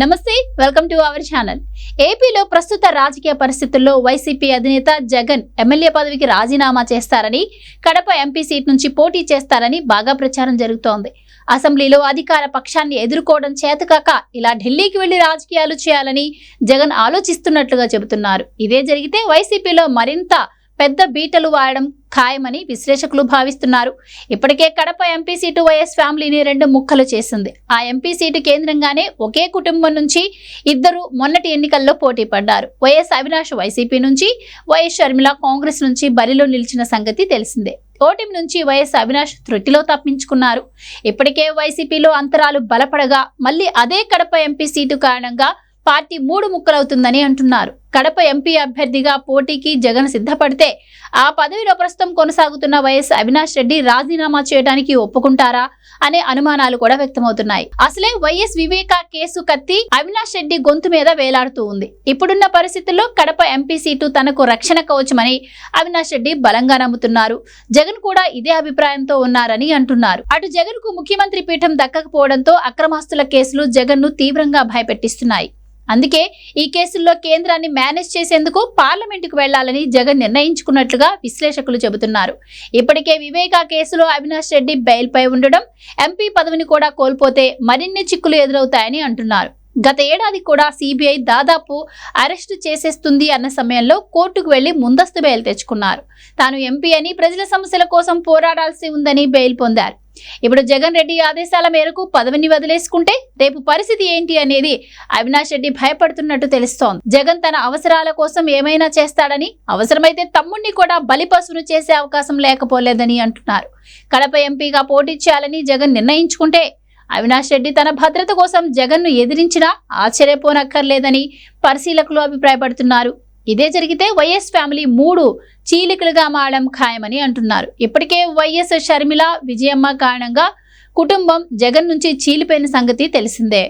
నమస్తే welcome to our channel. ఏపీలో ప్రస్తుత రాజకీయ పరిస్థితుల్లో వైసీపీ అధినేత జగన్ ఎమ్మెల్యే పదవికి రాజీనామా చేస్తారని కడప ఎంపీ సీట్ నుంచి పోటీ చేస్తారని బాగా ప్రచారం జరుగుతోంది. అసెంబ్లీలో అధికార పక్షాన్ని ఎదుర్కోవడం చేతకాక ఇలా ఢిల్లీకి వెళ్ళి రాజకీయాలు చేయాలని జగన్ ఆలోచిస్తున్నట్లుగా చెబుతున్నారు. ఇదే జరిగితే వైసీపీలో మరింత పెద్ద బీటలు వాడడం ఖాయమని విశ్లేషకులు భావిస్తున్నారు. ఇప్పటికే కడప ఎంపీ సీటు వైఎస్ ఫ్యామిలీని రెండు ముక్కలు చేసింది. ఆ ఎంపీ సీటు కేంద్రంగానే ఒకే కుటుంబం నుంచి ఇద్దరు మొన్నటి ఎన్నికల్లో పోటీ పడ్డారు. వైఎస్ అవినాష్ వైసీపీ నుంచి వైఎస్ షర్మిల కాంగ్రెస్ నుంచి బరిలో నిలిచిన సంగతి తెలిసిందే. ఓటమి నుంచి వైఎస్ అవినాష్ త్రుటిలో తప్పించుకున్నారు. ఇప్పటికే వైసీపీలో అంతరాలు బలపడగా మళ్ళీ అదే కడప ఎంపీ సీటు కారణంగా పార్టీ మూడు ముక్కలవుతుందని అంటున్నారు. కడప ఎంపీ అభ్యర్థిగా పోటీకి జగన్ సిద్ధపడితే ఆ పదవిలో ప్రస్తుతం కొనసాగుతున్న వైఎస్ అవినాష్ రెడ్డి రాజీనామా చేయడానికి ఒప్పుకుంటారా అనే అనుమానాలు కూడా వ్యక్తమవుతున్నాయి. అసలే వైఎస్ వివేక కేసు కత్తి అవినాష్ రెడ్డి గొంతు మీద వేలాడుతూ ఉంది. ఇప్పుడున్న పరిస్థితుల్లో కడప ఎంపీ సీటు తనకు రక్షణ కవచమని అవినాష్ రెడ్డి బలంగా నమ్ముతున్నారు. జగన్ కూడా ఇదే అభిప్రాయంతో ఉన్నారని అంటున్నారు. అటు జగన్కు ముఖ్యమంత్రి పీఠం దక్కకపోవడంతో అక్రమాస్తుల కేసులు జగన్ను తీవ్రంగా భయపెట్టిస్తున్నాయి. అందుకే ఈ కేసుల్లో కేంద్రాన్ని మేనేజ్ చేసేందుకు పార్లమెంటుకు వెళ్ళాలని జగన్ నిర్ణయించుకున్నట్లుగా విశ్లేషకులు చెబుతున్నారు. ఇప్పటికే వివేకా కేసులో అవినాష్ రెడ్డి బెయిల్పై ఉండడం ఎంపీ పదవిని కూడా కోల్పోతే మరిన్ని చిక్కులు ఎదురవుతాయని అంటున్నారు. గత ఏడాది కూడా సిబిఐ దాదాపు అరెస్టు చేసేస్తుంది అన్న సమయంలో కోర్టుకు వెళ్ళి ముందస్తు బెయిల్ తెచ్చుకున్నారు. తాను ఎంపీ అని ప్రజల సమస్యల కోసం పోరాడాల్సి ఉందని బెయిల్ పొందారు. ఇప్పుడు జగన్ రెడ్డి ఆదేశాల మేరకు పదవిని వదిలేసుకుంటే రేపు పరిస్థితి ఏంటి అనేది అవినాష్ రెడ్డి భయపడుతున్నట్టు తెలుస్తోంది. జగన్ తన అవసరాల కోసం ఏమైనా చేస్తాడని అవసరమైతే తమ్ముణ్ణి కూడా బలిపశువును చేసే అవకాశం లేకపోలేదని అంటున్నారు. కడప ఎంపీగా పోటీ చేయాలని జగన్ నిర్ణయించుకుంటే అవినాష్ రెడ్డి తన భద్రత కోసం జగన్ను ఎదిరించినా ఆశ్చర్యపోనక్కర్లేదని పరిశీలకులు అభిప్రాయపడుతున్నారు. ఇదే జరిగితే వైఎస్ ఫ్యామిలీ మూడు చీలికలుగా మారడం ఖాయమని అంటున్నారు. ఇప్పటికే వైఎస్ షర్మిల విజయమ్మ కారణంగా కుటుంబం జగన్ నుంచి చీలిపోయిన సంగతి తెలిసిందే.